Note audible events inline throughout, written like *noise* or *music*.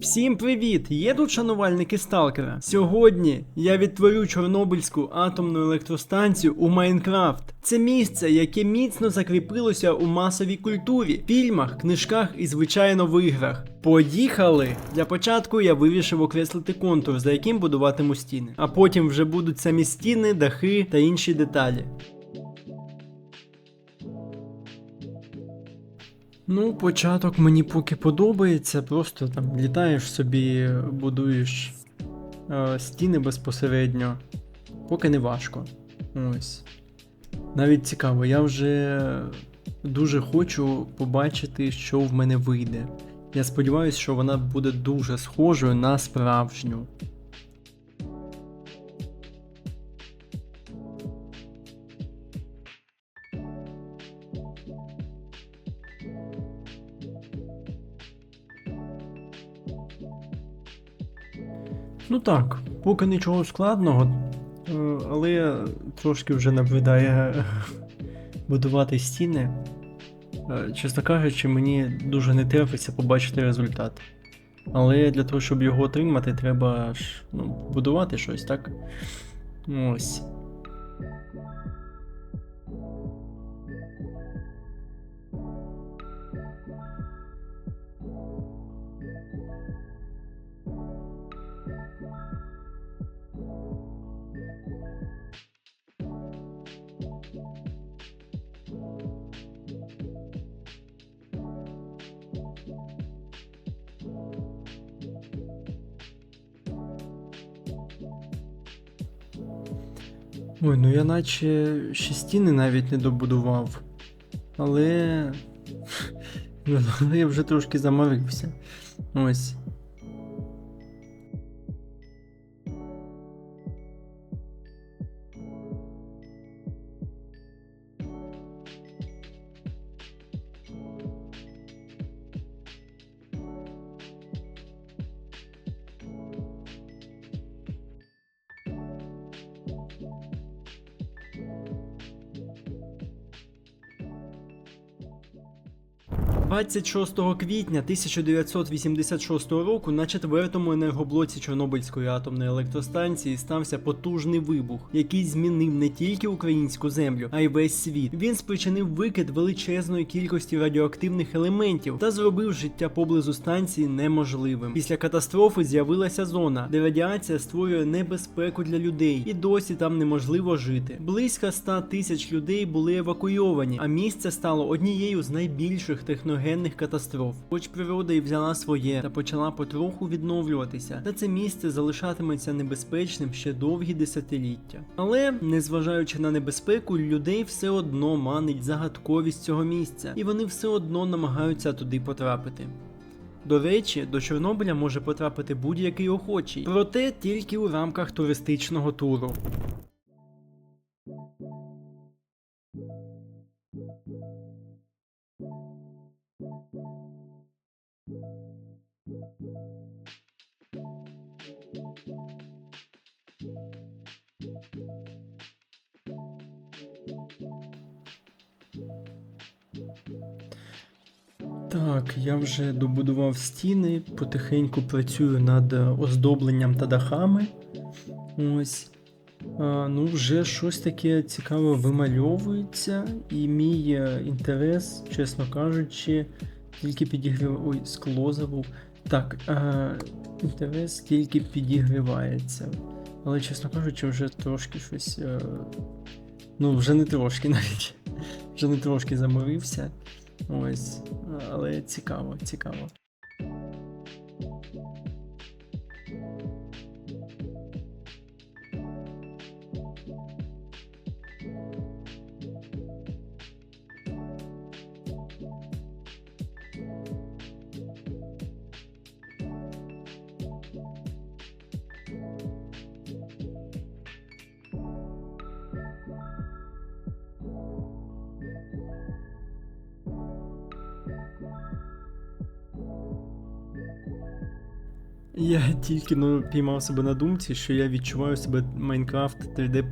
Всім привіт! Є тут шанувальники Сталкера. Сьогодні я відтворю Чорнобильську атомну електростанцію у Майнкрафт. Це місце, яке міцно закріпилося у масовій культурі, фільмах, книжках і, звичайно, в іграх. Поїхали! Для початку я вирішив окреслити контур, за яким будуватиму стіни. А потім вже будуть самі стіни, дахи та інші деталі. Ну, початок мені поки подобається, просто там літаєш собі, будуєш е, стіни безпосередньо. Поки не важко. Ось. Навіть цікаво, я вже дуже хочу побачити, що в мене вийде. Я сподіваюся, що вона буде дуже схожою на справжню. Ну так, поки нічого складного, е, але трошки вже набридає *laughs* будувати стіни. Е, Чесно кажучи, мені дуже не терпиться побачити результат. Але для того, щоб його отримати, треба ж ну, будувати щось, так? Ось. Ой, ну я наче ще стіни навіть не добудував. Але. *laughs* Але я вже трошки замовився. Ось. – 26 квітня 1986 року на четвертому енергоблоці Чорнобильської атомної електростанції стався потужний вибух, який змінив не тільки українську землю, а й весь світ. Він спричинив викид величезної кількості радіоактивних елементів та зробив життя поблизу станції неможливим. Після катастрофи з'явилася зона, де радіація створює небезпеку для людей, і досі там неможливо жити. Близько 100 тисяч людей були евакуйовані, а місце стало однією з найбільших техногенних катастроф. Хоч природа і взяла своє та почала потроху відновлюватися, та це місце залишатиметься небезпечним ще довгі десятиліття. Але, незважаючи на небезпеку, людей все одно манить загадковість цього місця, і вони все одно намагаються туди потрапити. До речі, до Чорнобиля може потрапити будь-який охочий, проте тільки у рамках туристичного туру. Так, я вже добудував стіни, потихеньку працюю над е, оздобленням та дахами. Ось. А, ну, вже щось таке цікаве вимальовується, і мій е, інтерес, чесно кажучи, тільки підігріває. Ой, скло забув. Так, а, інтерес тільки підігрівається. Але, чесно кажучи, вже трошки щось. е, Ну, вже не трошки навіть. *laughs* Вже не трошки заморився. Ось, але цікаво, цікаво. Я тільки ну, піймав себе на думці, що я відчуваю себе Майнкрафт 3D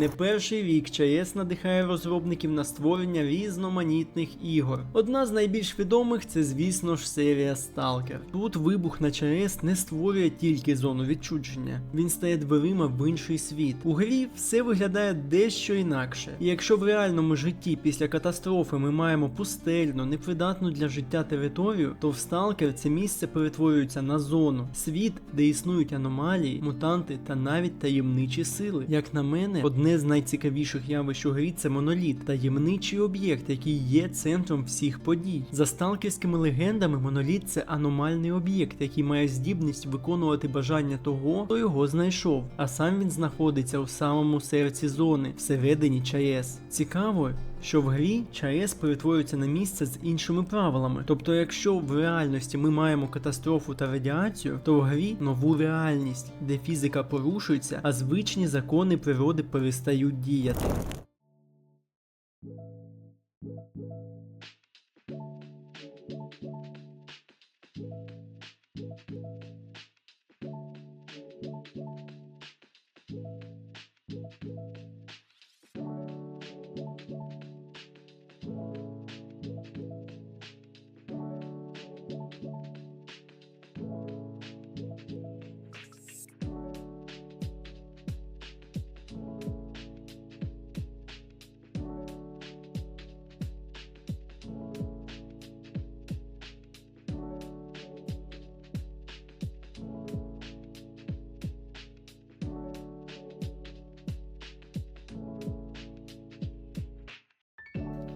Не перший рік ЧАЕС надихає розробників на створення різноманітних ігор. Одна з найбільш відомих це, звісно ж, серія Stalker. Тут вибух на ЧАЕС не створює тільки зону відчудження, він стає дверима в інший світ. У грі все виглядає дещо інакше. І якщо в реальному житті після катастрофи ми маємо пустельну, непридатну для життя територію, то в Stalker це місце перетворюється на зону, світ, де існують аномалії, мутанти та навіть таємничі сили. Як на мене, одне з найцікавіших явищ у грі це моноліт, таємничий об'єкт, який є центром всіх подій. За сталкерськими легендами, моноліт це аномальний об'єкт, який має здібність виконувати бажання того, хто його знайшов. А сам він знаходиться у самому серці зони, всередині ЧАЕС. Цікаво, що в грі ЧАЕС перетворюється на місце з іншими правилами. Тобто, якщо в реальності ми маємо катастрофу та радіацію, то в грі нову реальність, де фізика порушується, а звичні закони природи перестають діяти.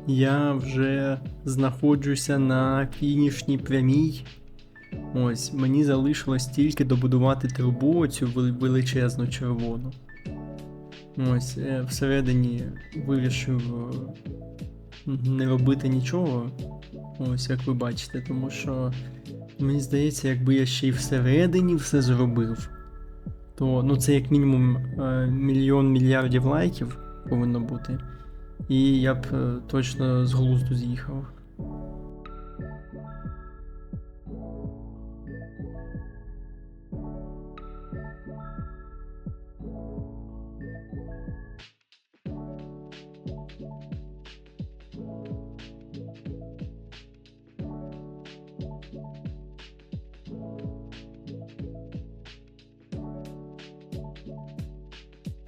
Я вже знаходжуся на фінішній прямій. Ось, мені залишилось тільки добудувати трубу, оцю величезну червону. Ось, е, всередині вирішив е, не робити нічого. Ось, як ви бачите, тому що мені здається, якби я ще й всередині все зробив, то ну це як мінімум е, мільйон мільярдів лайків повинно бути. І я б е, точно з глузду з'їхав.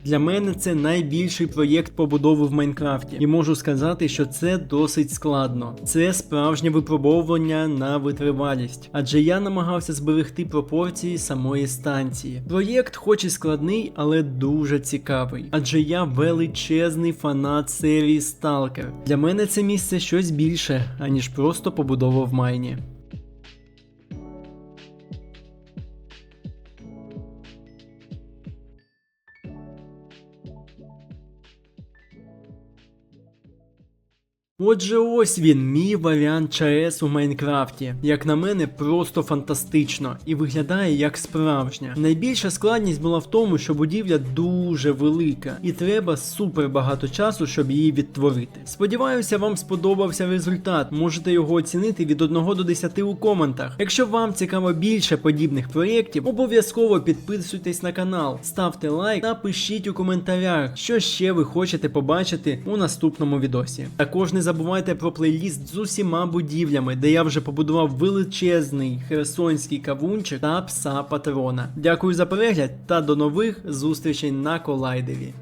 Для мене це найбільший проєкт побудови в Майнкрафті, і можу сказати, що це досить складно. Це справжнє випробовування на витривалість, адже я намагався зберегти пропорції самої станції. Проєкт, хоч і складний, але дуже цікавий, адже я величезний фанат серії Stalker. Для мене це місце щось більше, аніж просто побудова в майні. Отже, ось він, мій варіант ЧАЕС у Майнкрафті. Як на мене, просто фантастично і виглядає як справжня. Найбільша складність була в тому, що будівля дуже велика, і треба супер багато часу, щоб її відтворити. Сподіваюся, вам сподобався результат. Можете його оцінити від 1 до 10 у коментах. Якщо вам цікаво більше подібних проєктів, обов'язково підписуйтесь на канал, ставте лайк та пишіть у коментарях, що ще ви хочете побачити у наступному відосі. Також не забувайте про плейліст з усіма будівлями, де я вже побудував величезний херсонський кавунчик та пса патрона. Дякую за перегляд та до нових зустрічей на колайдері.